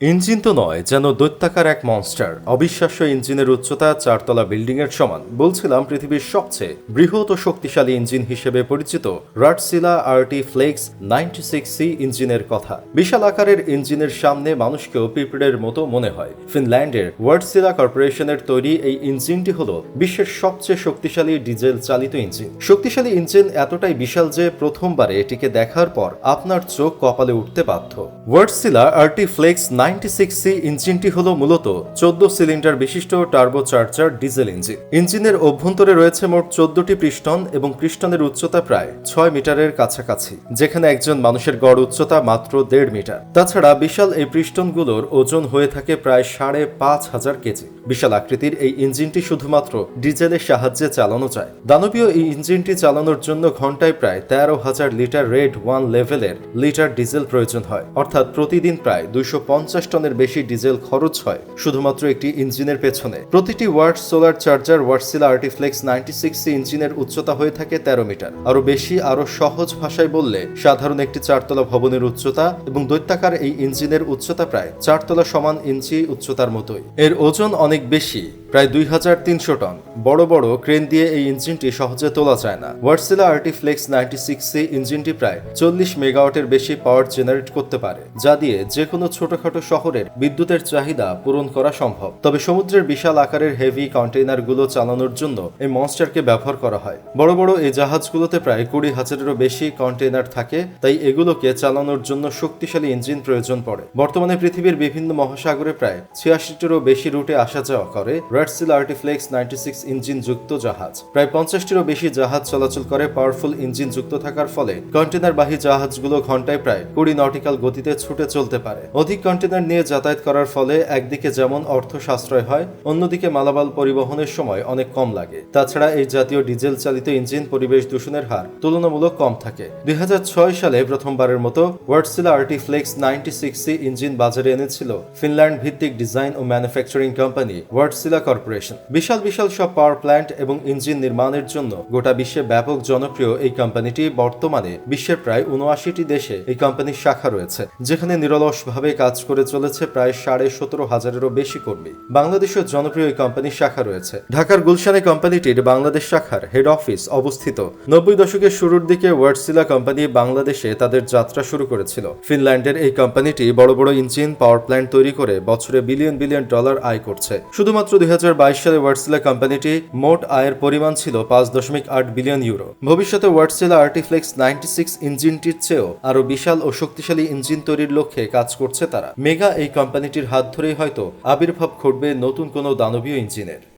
Engine তো নয়, যেন দৈত্যাকার এক মনস্টার অবিশ্বাস্য ইঞ্জিনের উচ্চতা চারতলা বিল্ডিং এর সমান। বলছিলাম পৃথিবীর সবচেয়ে বৃহৎ ও শক্তিশালী ইঞ্জিন হিসেবে পরিচিত Wartsila RT flex ninety six C ইঞ্জিনের কথা। বিশাল আকারের ইঞ্জিনের সামনে মানুষকেও পিঁপড়ের মতো মনে হয়। ফিনল্যান্ডের ওয়ার্ডসিলা কর্পোরেশনের তৈরি এই ইঞ্জিনটি হল বিশ্বের সবচেয়ে শক্তিশালী ডিজেল চালিত ইঞ্জিন। শক্তিশালী ইঞ্জিন এতটাই বিশাল যে প্রথমবারে এটিকে দেখার পর আপনার চোখ কপালে উঠতে বাধ্য। Wartsila RT flex ninety six C ইঞ্জিনটি হল মূলত চোদ্দ সিলিন্ডার বিশিষ্ট টার্বো চার্জার ডিজেল ইঞ্জিন। ইঞ্জিনের অভ্যন্তরে রয়েছে মোট চোদ্দটি পৃষ্ঠন এবং পিস্টনের উচ্চতা প্রায় ছয় মিটারের কাছাকাছি, যেখানে একজন মানুষের গড় উচ্চতা মাত্র দেড় মিটার। তাছাড়া বিশাল এই পিস্টনগুলোর ওজন হয়ে থাকে প্রায় সাড়ে পাঁচ হাজার কেজি। বিশাল আকৃতির এই ইঞ্জিনটি শুধুমাত্র ডিজেলের সাহায্যে চালানো যায়। দানবীয় এই ইঞ্জিনটি চালানোর জন্য ঘন্টায় প্রায় তেরো হাজার লিটার রেড ওয়ান লেভেলের লিটার ডিজেল প্রয়োজন হয়। অর্থাৎ প্রতিদিন প্রায় দুইশো পঞ্চাশ টনের বেশি ডিজেল খরচ হয়, শুধুমাত্র একটি ইঞ্জিনের পেছনে। প্রতিটি ওয়ার্ড সোলার charger Wartsila RT flex ninety six ইঞ্জিনের উচ্চতা হয়ে থাকে তেরো মিটার। আরও বেশি আরও সহজ ভাষায় বললে, সাধারণ একটি চারতলা ভবনের উচ্চতা এবং দৈত্যাকার এই ইঞ্জিনের উচ্চতা প্রায় চারতলা সমান ইঞ্চি উচ্চতার মতোই। এর ওজন অনেক বেশি প্রায় দুই হাজার তিনশো টন। বড় বড় ক্রেন দিয়ে এই ইঞ্জিনটি সহজে তোলা যায় না। Wartsila RT flex ninety six C ইঞ্জিনটি প্রায় চল্লিশ মেগাওয়াটের বেশি পাওয়ার জেনারেট করতে পারে, যা দিয়ে যে কোনো ছোটখাটো শহরের বিদ্যুতের চাহিদা পূরণ করা সম্ভব। তবে সমুদ্রের বিশাল আকারের হেভি কন্টেইনারগুলো চালানোর জন্য এই মনস্টারকে ব্যবহার করা হয়। বড় বড় এই জাহাজগুলোতে প্রায় কুড়ি হাজারেরও বেশি কন্টেইনার থাকে, তাই এগুলোকে চালানোর জন্য শক্তিশালী ইঞ্জিন প্রয়োজন পড়ে। বর্তমানে পৃথিবীর বিভিন্ন মহাসাগরে প্রায় ছিয়াশিটিরও বেশি রুটে আসা যাওয়া করে Wartsila RT flex ninety six engine যুক্ত জাহাজ। প্রায় পঞ্চাশটিরও বেশি জাহাজ চলাচল করে পাওয়ারফুল ইঞ্জিন যুক্ত থাকার ফলে কন্টেনারবাহী জাহাজগুলো ঘন্টায় প্রায় কুড়ি নটিক্যাল গতিতে ছুটে চলতে পারে। অধিক কন্টেনার নিয়ে যাতায়াত করার ফলে একদিকে যেমন অর্থ সাশ্রয় হয়, অন্যদিকে মালামাল পরিবহনের সময় অনেক কম লাগে। তাছাড়া এই জাতীয় ডিজেল চালিত ইঞ্জিন পরিবেশ দূষণের হার তুলনামূলক কম থাকে। দুই হাজার ছয় সালে প্রথমবারের মতো Wartsila RT flex ninety six engine বাজারে এনেছিল ফিনল্যান্ড ভিত্তিক ডিজাইন ও ম্যানুফ্যাকচারিং কোম্পানি ওয়ার্ডসিলা কর্পোরেশন। বিশাল বিশাল সব পাওয়ার প্ল্যান্ট এবং ইঞ্জিন নির্মাণের জন্য গোটা বিশ্বে ব্যাপক জনপ্রিয় এই কোম্পানিটি বর্তমানে বিশ্বের প্রায় উনআশিটি দেশে এই কোম্পানির শাখা রয়েছে, যেখানে নিরলসভাবে কাজ করে চলেছে প্রায় সাড়ে সতেরো হাজারেরও বেশি কর্মী। বাংলাদেশের জনপ্রিয় এই কোম্পানির শাখা রয়েছে। ঢাকার গুলশানে কোম্পানিটির বাংলাদেশ শাখার হেড অফিস অবস্থিত। নব্বই দশকের শুরুর দিকে ওয়ার্ডসিলা কোম্পানি বাংলাদেশে তাদের যাত্রা শুরু করেছিল। ফিনল্যান্ডের এই কোম্পানিটি বড় বড় ইঞ্জিন, পাওয়ার প্ল্যান্ট তৈরি করে বছরে বিলিয়ন বিলিয়ন ডলার আয় করছে। শুধুমাত্র দুই সালে ওয়ার্ডসিলা কোম্পানিটি মোট আয়ের পরিমাণ ছিল পাঁচ দশমিক আট বিলিয়ন ইউরো। ভবিষ্যতে ওয়ার্ডসিলা আর্টিফ্লেক্স নাইনটি সিক্স ইঞ্জিনটির চেয়েও আরও বিশাল ও শক্তিশালী ইঞ্জিন তৈরির লক্ষ্যে কাজ করছে তারা। মেগা এই কোম্পানিটির হাত ধরেই হয়তো আবির্ভাব ঘটবে নতুন কোনো দানবীয় ইঞ্জিনের।